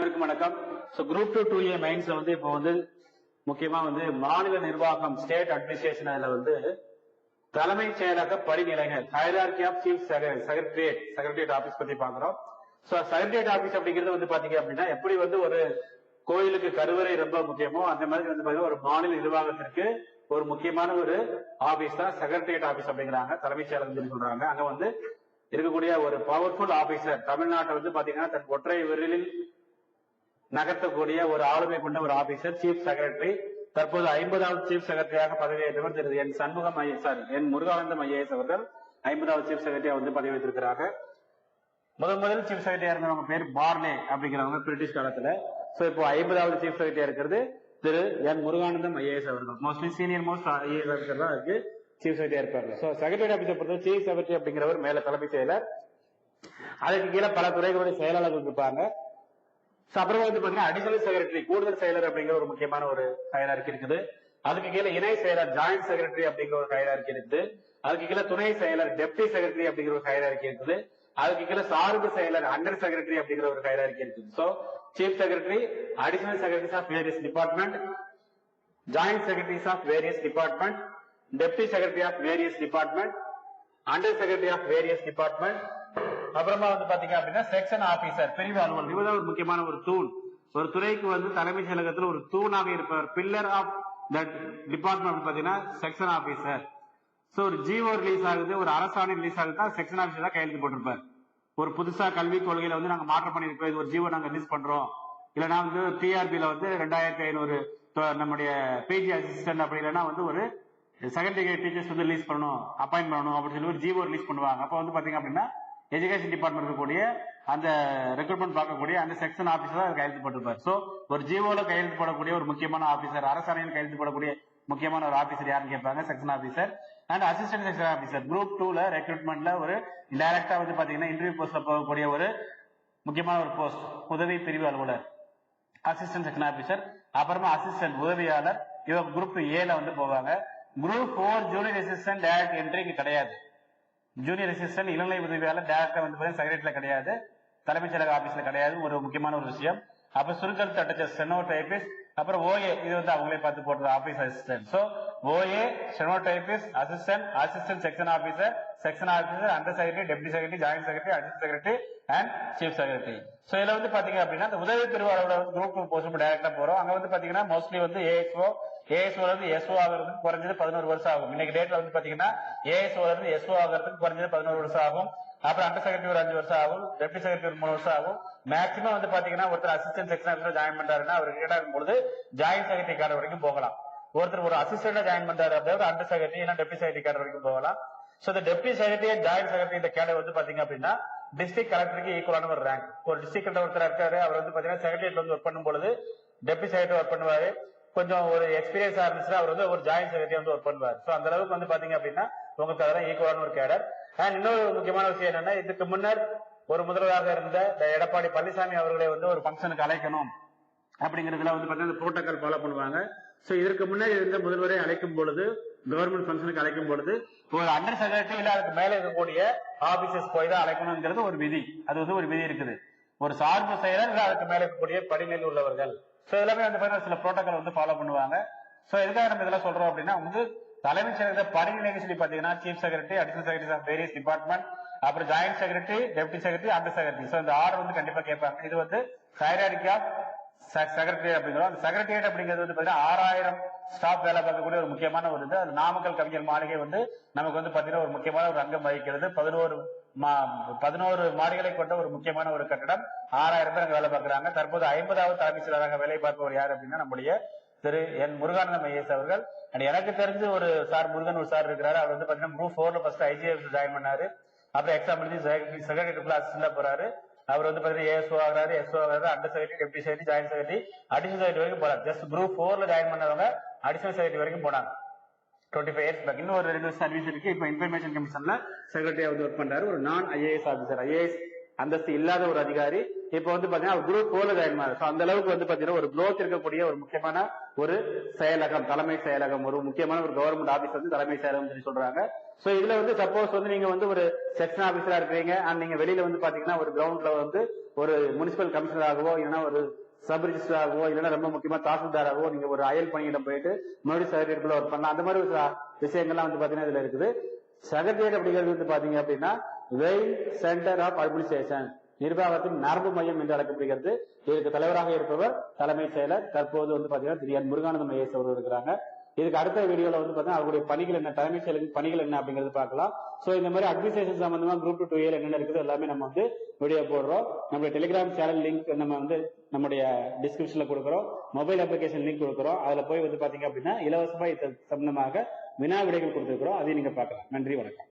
அனைவருக்கும் வணக்கம். So group two two A மைன்ஸ்ல வந்து இப்போ வந்து முக்கியமா வந்து மாநில நிர்வாகம் ஸ்டேட் அட்மினிஸ்ட்ரேஷன் அதுல வந்து தலைமை செயலக படிநிலைகள் hierarchy of chief secretariat secretariat office பத்தி பாக்குறோம் ஸோ செக்ரட்டரியேட் ஆபீஸ் அப்படிங்கிறது வந்து பாத்தீங்க அப்படின்னா எப்படி வந்து ஒரு கோயிலுக்கு கருவறை ரொம்ப முக்கியமோ அந்த மாதிரி வந்து பாத்தீங்கன்னா ஒரு மாநில நிர்வாகத்திற்கு ஒரு முக்கியமான ஒரு ஆபீஸ் தான் செக்ரட்டரியேட் ஆபீஸ் அப்படிங்கிறாங்க. தலைமைச் செயலகம் சொல்லி சொல்றாங்க. அங்க வந்து இருக்கக்கூடிய ஒரு பவர்ஃபுல் ஆபீசர் தமிழ்நாட்டை வந்து பாத்தீங்கன்னா தன் ஒற்றை விரலில் நகர்த்தக்கூடிய ஒரு ஆளுமை கொண்ட ஒரு ஆபீசர் சீஃப் செக்ரட்டரி தற்போது ஐம்பதாவது சீஃப் செக்ரட்டரியாக பதவியேற்றவர் திரு N Shanmugam sorry N Muruganandam IAS அவர்கள் ஐம்பதாவது சீஃப் செக்ரட்டரியா வந்து பதவி வைத்திருக்கிறாங்க முதல் முதல் சீஃப் செக்ரட்டரியா இருந்தவங்க பேர் பார்லே அப்படிங்கிறவங்க பிரிட்டிஷ் காலத்துல. சோ இப்போ ஐம்பதாவது சீஃப் செக்ரட்டரியா இருக்கிறது திரு என் முருகானந்தம் ஐஏஎஸ் அவர்கள். Mostly senior most IAS officer தான் இருக்கு. சீஃப் செக்ரட்டரியா இருப்பாங்க சோ செக்ரட்டரி ஆபீஸை பொறுத்தவரை சீஃப் செக்ரட்டரி அப்படிங்கிறவர் மேல தலைமை செயலர். அதுக்கு கீழே பல துறைகளுடைய செயலாளர்கள் இருப்பாங்க. அப்புறம் வந்து பாத்தீங்கன்னா அடிஷனல் செக்ரட்டரி கூடுதல் செயலர் அப்படிங்கிற ஒரு முக்கியமான ஒரு ஹைரார்கி இருக்குது. அதுக்கு கீழே இணை செயலர் ஜாயிண்ட் செக்ரட்டரி அப்படிங்கிற ஒரு ஹைரார்கி இருக்குது. அதுக்கு கீழே துணை செயலர் டெப்டி செக்ரட்டரி அப்படிங்கிற ஒரு ஹைரார்கி இருக்குது. அதுக்கு கீழே சார்பு செயலர் அண்டர் செக்ரட்டரி அப்படிங்கிற ஒரு ஹைரார்கி இருக்குது. So chief secretary additional secretaries of various department joint secretaries of various department deputy secretary of various department under secretary of various department அப்புறமா வந்து பாத்தீங்க அப்படின்னா செக்ஷன் ஆபீசர் பிரிவு அலுவலர். இவர் ஒரு முக்கியமான ஒரு தூண். ஒரு துறைக்கு வந்து தலைமைச் செயலகத்தில் ஒரு தூணாக இருப்பவர். பில்லர் ஆஃப் தட் டிபார்ட்மெண்ட் பாத்தீங்கன்னா செக்ஷன் ஆபீசர் சோ ஒரு ஜிஓ ரிலீஸ் ஆகுது. ஒரு அரசாணை ரிலீஸ் ஆகுது. தான் செக்ஷன் ஆபீசர் தான் கையெழுத்து போட்டிருப்பார். ஒரு புதுசா கல்விக் கொள்கையில வந்து நாங்க மாற்றம் பண்ணிருக்கோம் இது ஒரு ஜிஓ நாங்க ரிலீஸ் பண்றோம். இல்லைன்னா வந்து டிஆர்பில வந்து ரெண்டாயிரத்தி ஐநூறு நம்முடைய பிஜி அசிஸ்டன்ட் அப்படி இல்லைன்னா வந்து ஒரு செகண்டரி டீச்சர்ஸ் வந்து ரிலீஸ் பண்ணணும் அப்பாயின் பண்ணணும் அப்படின்னு சொல்லி ஒரு ஜிஓ ரிலீஸ் பண்ணுவாங்க. அப்போ வந்து பாத்தீங்க அப்படின்னா எஜுகேஷன் டிபார்ட்மெண்ட் இருக்கக்கூடிய அந்த ரெக்ரூட்மெண்ட் பார்க்கக்கூடிய அந்த செக்ஷன் ஆபீசர் தான் கையெழுத்து போட்டிருப்பார். சோ ஒரு ஜிஓல கையெழுத்து போடக்கூடிய ஒரு முக்கியமான ஆபீசர் அரசாணையில் கையெழுத்து போடக்கூடிய முக்கியமான ஒரு ஆபீசர் யாருன்னு கேட்பாங்க? Section officer and assistant section officer group டூல ரெக்ரூட்மெண்ட்ல ஒரு டைரக்டா வந்து பாத்தீங்கன்னா இன்டர்வியூ போஸ்ட்ல போகக்கூடிய ஒரு முக்கியமான ஒரு போஸ்ட் உதவி பிரிவு அலுவலர். அசிஸ்டன்ட் செக்ஷன் ஆபீசர் அப்புறமா அசிஸ்டன்ட் உதவியாளர். இவங்க குரூப் ஏல வந்து போவாங்க. Group four junior assistant direct என்ட்ரிக்கு கிடையாது. ஜூனியர் அசிஸ்டன்ட் இளநிலை உதவியாளர் டேரக்டா வந்து செக்ரட்டரியில் கிடையாது. தலைமைச் செயலக ஆபீஸ்ல கிடையாது. ஒரு முக்கியமான ஒரு விஷயம். அப்ப சுருக்கல் தட்டச்ச ஸ்டெனோ டைபிஸ்ட் அப்புறம் ஓஏ இது வந்து அவங்களே பார்த்து போட்டது office assistant so OA steno typist assistant assistant section officer section officer under secretary deputy secretary joint secretary assistant secretary and chief secretary so இதுல வந்து பாத்தீங்க அப்படின்னா இந்த உதவி பிரிவாளர் வந்து குரூப் போஸ்ட் டைரக்டா போறோம். அங்க வந்து பாத்தீங்கன்னா மோஸ்ட்லி வந்து ஏஎஸ்ஓ ஏஎஸ்ஓ இருந்து எஸ்ஓ ஆகிறதுக்கு குறைஞ்சது பதினோரு வருஷம் ஆகும். இன்னைக்கு டேட்ல வந்து பாத்தீங்கன்னா ஏஎஸ்ஓ இருந்து எஸ்ஓ ஆகிறதுக்கு குறைஞ்சது பதினோரு வருஷம் ஆகும். அப்புறம் அண்டர் செக்ரட்டரி ஒரு அஞ்சு வருஷம் ஆகும். டெப்டி செக்ரட்டரி ஒரு மூணு வருஷம் ஆகும். மேக்சிமம் வந்து பாத்தீங்கன்னா ஒருத்தர் அசிஸ்டன்ட் செக்ஷன் ஆஃபீஸர் ஜாயின் பண்றாருன்னா அவர் ரிட்டையர் ஆகும்போது ஜாயின் ஜாயிண்ட் செக்ரட்டரி கார்டு வரைக்கும் போகலாம். ஒருத்தர் ஒரு அசிஸ்டன்டா ஜாயின் பண்றாரு அப்படின்னா அண்டர் செக்ரட்டரி இல்ல டெப்டி செக்ரட்டரி கார்டு வரைக்கும் போகலாம். சோ இந்த டெப்டி செக்ரட்டரி ஜாயிண்ட் செக்ரட்டரி இந்த கேடர் வந்து பாத்தீங்க அப்படின்னா டிஸ்ட்ரிக்ட் கலெக்டருக்கு ஈக்குவலான ஒரு ரேங்க் ஒரு டிஸ்ட்ரிக்ட் கலெக்டர் ஒருத்தர் இருக்காரு அவர் வந்து பாத்தீங்கன்னா செக்ரட்டரியேட் வந்து ஒர்க் பண்ணும் பொழுது டெப்டி செக்ரட்டரி ஒர்க் பண்ணுவாரு. கொஞ்சம் ஒரு எக்ஸ்பீரியன்ஸ் இருந்துச்சுன்னா அவர் வந்து ஒரு ஜாயின் செக்ரட்டரி வந்து ஒர்க் பண்ணுவார். சோ அந்த அளவுக்கு வந்து பாத்தீங்க அப்படின்னா உங்களுக்கு அதெல்லாம் ஈக்குவலான ஒரு கேடர் அண்ட் இன்னொரு முக்கியமான விஷயம் என்னன்னா இதுக்கு முன்னர் ஒரு முதல்வராக இருந்த எடப்பாடி பழனிசாமி அவர்களை வந்து ஒரு ஃபங்க்ஷனுக்கு அழைக்கணும் அப்படிங்கறதுல வந்து பாத்தீங்கன்னா புரோட்டோகால் ஃபாலோ பண்ணுவாங்க. சோ இதற்கு முன்னாடி இருந்த முதல்வரை அழைக்கும் பொழுது கவர்மெண்ட் ஃபங்க்ஷனுக்கு அழைக்கும் பொழுது ஒரு அண்டர் செக்ரட்டரி இல்ல அதுக்கு மேல இருக்கக்கூடிய ஆபீசர்ஸ் போய் தான் அழைக்கணுங்கிறது ஒரு விதி. அது வந்து ஒரு விதி இருக்குது. ஒரு சார்பு செயலர் இல்ல அதுக்கு மேல இருக்கக்கூடிய படிநிலை உள்ளவர்கள். சோ எல்லாமே வந்து பாத்தீங்கன்னா சில புரோட்டோகால் வந்து ஃபாலோ பண்ணுவாங்க. சோ எதுக்காக நம்ம இதெல்லாம் சொல்றோம் அப்படின்னா வந்து தலைமைச் செயலகத்தை படிநிலைன்னு சொல்லி பாத்தீங்கன்னா chief secretary additional secretary of various department அப்புறம் joint secretary deputy secretary under secretary so இந்த ஆர்டர் வந்து கண்டிப்பா கேட்பாங்க. இது வந்து ஹைராரிக்கி ஆஃப் செக்ரட்டரி அப்படிங்கிறோம். அந்த செக்ரட்டரியேட் அப்படிங்கிறது வந்து பாத்தீங்கன்னா ஆறாயிரம் ஸ்டாஃப் வேலை பார்க்கக்கூடிய ஒரு முக்கியமான ஒரு இது. அது நாமக்கல் கவிஞர் மாளிகை வந்து நமக்கு வந்து பாத்தீங்கன்னா ஒரு முக்கியமான ஒரு அங்கம் வகிக்கிறது. பதினோரு பதினோரு மாடிகளை கொண்ட ஒரு முக்கியமான ஒரு கட்டடம். ஆறாயிரம் பேர் அங்க வேலை பார்க்கறாங்க. தற்போது ஐம்பதாவது தலைமைச் செயலராக வேலை பார்ப்பவர் யார் அப்படின்னா நம்முடைய திரு என் முருகானந்தம் ஐஎஸ் அவர்கள். அண்ட் எனக்கு தெரிஞ்சு ஒரு சார் முருகன் ஒரு சார் இருக்கிறாரு. அவர் வந்து பாத்தீங்கன்னா குரூப் ஃபோர்ல ஃபர்ஸ்ட் ஐஜிஎஃப் ஜாயின் பண்ணாரு. அப்புறம் எக்ஸாம் எழுதி செக்ரட்டரி அசிஸ்டன்டா போறாரு. அவர் வந்து பாத்தீங்கன்னா ஏஎஸ்ஓ ஆகிறாரு. எஸ்ஓ ஆகிறாரு. Under secretary deputy secretary join secretary additional secretary வரைக்கும் போறாரு. ஜஸ்ட் குரூப் ஃபோர்ல ஜாயின் பண்ணவங்க அடிஷனல் செக்ரட்டரி வரைக்கும் போனாங்க. டுவெண்ட்டி ஃபைவ் இயர்ஸ் பேக் இன்னும் ஒரு ரெண்டு சர்வீஸ் இருக்கு. இப்போ இன்ஃபர்மேஷன் கமிஷன்ல செக்ரட்டரியா வந்து ஒர்க் பண்றாரு. ஒரு நான் ஐஏஎஸ் ஆஃபீஸர் ஐஏஎஸ் அந்தஸ்து இல்லாத ஒரு அதிகாரி. இப்போ வந்து பாத்தீங்கன்னா குரூப் போல ஜாயின் ஸோ அந்த அளவுக்கு வந்து பாத்தீங்கன்னா ஒரு குரோத் இருக்கக்கூடிய ஒரு முக்கியமான ஒரு செயலகம் தலைமை செயலகம். ஒரு முக்கியமான ஒரு கவர்மெண்ட் ஆபீஸ் வந்து தலைமை செயலகம் சொல்லி சொல்றாங்க. சோ இதுல வந்து சப்போஸ் வந்து நீங்க வந்து ஒரு செக்ஷன் ஆபீஸரா இருக்கிறீங்க. அண்ட் நீங்க வெளியில வந்து பாத்தீங்கன்னா ஒரு கிரவுண்ட்ல வந்து ஒரு முனிசிபல் கமிஷனராகவோ இல்லைன்னா ஒரு சப் ரிஜிஸ்டராகவோ இல்லைன்னா ரொம்ப முக்கியமா தாசில்தாராகவோ நீங்க ஒரு அயல் பணியிடம் போயிட்டு மறுபடியும் செக்ரட்டரியேட்குள்ள ஒர்க் பண்ணலாம். அந்த மாதிரி விஷயங்கள்லாம் வந்து பாத்தீங்கன்னா இதுல இருக்குது. செக்ரட்டரியேட் அப்படிங்கிறது வந்து பாத்தீங்க அப்படின்னா வெயில் சென்டர் ஆஃப் அட்மினிஸ்ட்ரேஷன் நிர்வாகத்தின் நரம்பு மையம் என்று அழைக்கப்படுகிறது. இதற்கு தலைவராக இருப்பவர் தலைமைச் செயலர். தற்போது வந்து பாத்தீங்கன்னா திரு என் முருகானந்தம் ஐஎஸ் அவர்கள் இருக்கிறாங்க. இதுக்கு அடுத்த வீடியோல வந்து பாத்தீங்கன்னா அவருடைய பணிகள் என்ன தலைமை செயலுக்கு பணிகள் என்ன அப்படிங்கறது பார்க்கலாம். சோ இந்த மாதிரி அட்மினிஸ்ட்ரேஷன் சம்பந்தமா குரூப் டூ இயர் என்னென்ன இருக்குது எல்லாமே நம்ம வந்து வீடியோ போடுறோம். நம்மளுடைய டெலிகிராம் சேனல் லிங்க் நம்ம வந்து நம்முடைய டிஸ்கிரிப்ஷன்ல கொடுக்குறோம். மொபைல் அப்ளிகேஷன் லிங்க் கொடுக்குறோம். அதுல போய் வந்து பாத்தீங்க அப்படின்னா இலவசமா இது சம்பந்தமாக வினா விடைகள் கொடுத்துருக்கிறோம். அதையும் நீங்க பார்க்கலாம். நன்றி வணக்கம்.